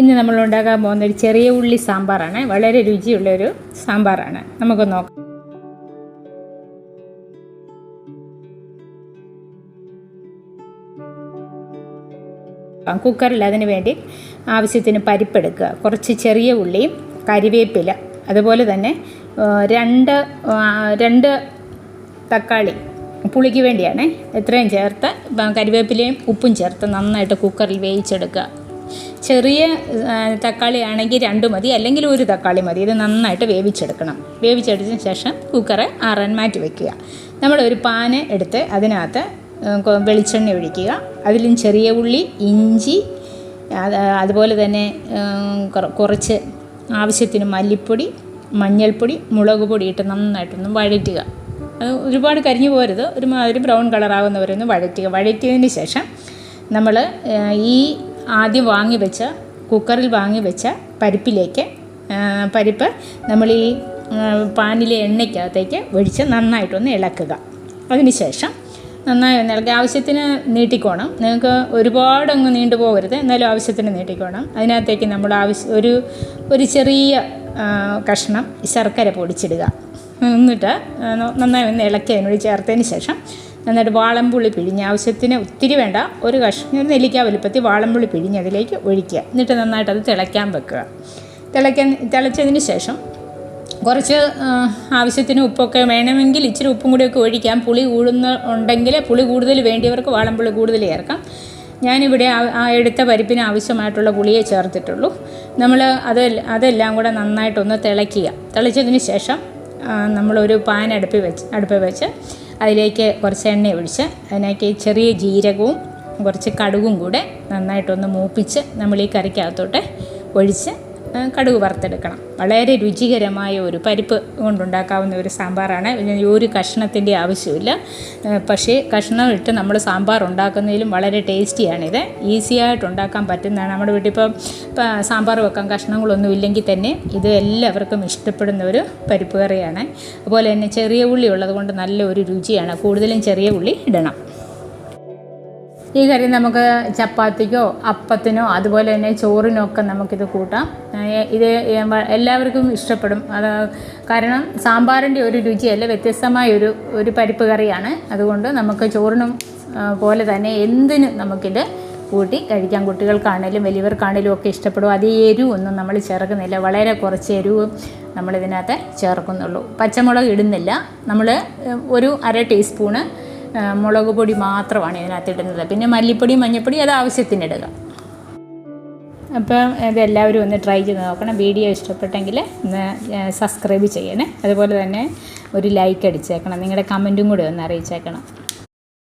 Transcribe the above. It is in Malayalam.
ഇന്ന് നമ്മൾ ഉണ്ടാക്കാൻ പോകുന്ന ഒരു ചെറിയ ഉള്ളി സാമ്പാറാണ്. വളരെ രുചിയുള്ള ഒരു സാമ്പാറാണ്. നമുക്ക് നോക്കാം. കുക്കറിൽ അതിന് വേണ്ടി ആവശ്യത്തിന് പരിപ്പെടുക്കുക. കുറച്ച് ചെറിയ ഉള്ളിയും കരിവേപ്പില അതുപോലെ തന്നെ രണ്ട് രണ്ട് തക്കാളി പുളിക്ക് വേണ്ടിയാണ് എത്രയും ചേർത്ത് കരിവേപ്പിലയും ഉപ്പും ചേർത്ത് നന്നായിട്ട് കുക്കറിൽ വേവിച്ചെടുക്കുക. ചെറിയ തക്കാളി ആണെങ്കിൽ രണ്ട് മതി അല്ലെങ്കിൽ ഒരു തക്കാളി മതി. ഇത് നന്നായിട്ട് വേവിച്ചെടുക്കണം. വേവിച്ചെടുത്തതിന് ശേഷം കുക്കറ് ആറാൻ മാറ്റി വയ്ക്കുക നമ്മളൊരു പാന് എടുത്ത് അതിനകത്ത് വെളിച്ചെണ്ണ ഒഴിക്കുക. അതിലും ചെറിയ ഉള്ളി ഇഞ്ചി അതുപോലെ തന്നെ കുറച്ച് ആവശ്യത്തിന് മല്ലിപ്പൊടി മഞ്ഞൾപ്പൊടി മുളക് പൊടി ഇട്ട് നന്നായിട്ടൊന്ന് വഴറ്റുക. അത് ഒരുപാട് കരിഞ്ഞു പോരുത് ഒരു ബ്രൗൺ കളറാവുന്നവരൊന്ന് വഴറ്റുക. വഴറ്റിയതിന് ശേഷം നമ്മൾ ഈ ആദ്യം വാങ്ങി വെച്ച കുക്കറിൽ വാങ്ങി വെച്ച പരിപ്പിലേക്ക് പരിപ്പ് നമ്മൾ ഈ പാനിലെ എണ്ണയ്ക്കകത്തേക്ക് ഒഴിച്ച് നന്നായിട്ടൊന്ന് ഇളക്കുക. അതിനുശേഷം നന്നായി ഒന്ന് ഇളക്കി. ആവശ്യത്തിന് നീട്ടിക്കോണം. നിങ്ങൾക്ക് ഒരുപാട് അങ്ങ് നീണ്ടു പോകരുത്. എന്നാലും ആവശ്യത്തിന് നീട്ടിക്കോണം. അതിനകത്തേക്ക് നമ്മൾ ആവശ്യം ഒരു ഒരു ചെറിയ കഷ്ണം ശർക്കര പൊടിച്ചിടുക. എന്നിട്ട് നന്നായി ഒന്ന് ഇളക്കി അതിനോട് ചേർത്തതിന് ശേഷം നന്നായിട്ട് വാളംപുളി പിഴിഞ്ഞ് ആവശ്യത്തിന് ഒത്തിരി വേണ്ട ഒരു കഷ്ണം ഒരു നെല്ലിക്ക വലുപ്പത്തിൽ വാളംപുളി പിഴിഞ്ഞ് അതിലേക്ക് ഒഴിക്കുക. എന്നിട്ട് നന്നായിട്ട് അത് തിളയ്ക്കാൻ വെക്കുക. തിളയ്ക്കാൻ തിളച്ചതിന് ശേഷം കുറച്ച് ആവശ്യത്തിന് ഉപ്പൊക്കെ വേണമെങ്കിൽ ഇച്ചിരി ഉപ്പും കൂടിയൊക്കെ ഒഴിക്കാം. പുളി കൂടുന്ന ഉണ്ടെങ്കിൽ പുളി കൂടുതൽ വേണ്ടിയവർക്ക് വാളംപുളി കൂടുതൽ ചേർക്കാം. ഞാനിവിടെ ആ- എടുത്ത പരിപ്പിന് ആവശ്യമായിട്ടുള്ള പുളിയെ ചേർത്തിട്ടുള്ളൂ. നമ്മൾ അത് അതെല്ലാം കൂടെ നന്നായിട്ടൊന്ന് തിളയ്ക്കുക. തിളച്ചതിന് ശേഷം നമ്മളൊരു പാൻ അടുപ്പിൽ വെച്ച് അടുപ്പിൽ വെച്ച് അതിലേക്ക് കുറച്ച് എണ്ണ ഒഴിച്ച് അതിനേക്ക് ചെറിയ ജീരകവും കുറച്ച് കടുകും കൂടെ നന്നായിട്ടൊന്ന് മൂപ്പിച്ച് നമ്മൾ ഈ കറിക്കകത്തോട്ട് ഒഴിച്ച് കടുക് വറുത്തെടുക്കണം. വളരെ രുചികരമായ ഒരു പരിപ്പ് കൊണ്ടുണ്ടാക്കാവുന്ന ഒരു സാമ്പാറാണ്. ഇതിന് ഒരു കഷ്ണത്തിന്റെ ആവശ്യമില്ല. പക്ഷേ കഷ്ണം ഇട്ട് നമ്മൾ സാമ്പാർ ഉണ്ടാക്കുന്നതിലും വളരെ ടേസ്റ്റിയാണിത്. ഈസിയായിട്ട് ഉണ്ടാക്കാൻ പറ്റുന്നതാണ്. നമ്മുടെ വീട്ടിപ്പം സാമ്പാർ വെക്കാൻ കഷ്ണങ്ങളൊന്നും ഇല്ലെങ്കിൽ തന്നെ ഇത് എല്ലാവർക്കും ഇഷ്ടപ്പെടുന്ന ഒരു പരിപ്പ് കറിയാണ്. അതുപോലെ തന്നെ ചെറിയ ഉള്ളി ഉള്ളത് കൊണ്ട് നല്ല ഒരു രുചിയാണ്. കൂടുതലും ചെറിയ ഉള്ളി ഇടണം. ഈ കറി നമുക്ക് ചപ്പാത്തിക്കോ അപ്പത്തിനോ അതുപോലെ തന്നെ ചോറിനോ ഒക്കെ നമുക്കിത് കൂട്ടാം. ഇത് എല്ലാവർക്കും ഇഷ്ടപ്പെടും. അത് കാരണം സാമ്പാറിന്റെ ഒരു രുചിയല്ല വ്യത്യസ്തമായ ഒരു ഒരു പരിപ്പ് കറിയാണ്. അതുകൊണ്ട് നമുക്ക് ചോറിനും പോലെ തന്നെ എന്തിനും നമുക്കിത് കൂട്ടി കഴിക്കാം. കുട്ടികൾക്കാണേലും വലിയവർക്കാണേലും ഒക്കെ ഇഷ്ടപ്പെടും. അത് എരിവൊന്നും നമ്മൾ ചേർക്കുന്നില്ല. വളരെ കുറച്ച് എരിവ് നമ്മളിതിനകത്ത് ചേർക്കുന്നുള്ളൂ. പച്ചമുളക് ഇടുന്നില്ല. നമ്മൾ ഒരു അര ടീസ്പൂണ് മുളക് പൊടി മാത്രമാണ് ഇതിനകത്ത് ഇടുന്നത്. പിന്നെ മല്ലിപ്പൊടി മഞ്ഞൾപ്പൊടി അത് ആവശ്യത്തിന് ഇടുക. അപ്പം ഇതെല്ലാവരും ഒന്ന് ട്രൈ ചെയ്ത് നോക്കണം. വീഡിയോ ഇഷ്ടപ്പെട്ടെങ്കിൽ ഒന്ന് സബ്സ്ക്രൈബ് ചെയ്യണേ. അതുപോലെ തന്നെ ഒരു ലൈക്ക് അടിച്ചേക്കണം. നിങ്ങളുടെ കമന്റും കൂടി ഒന്ന് അറിയിച്ചേക്കണം.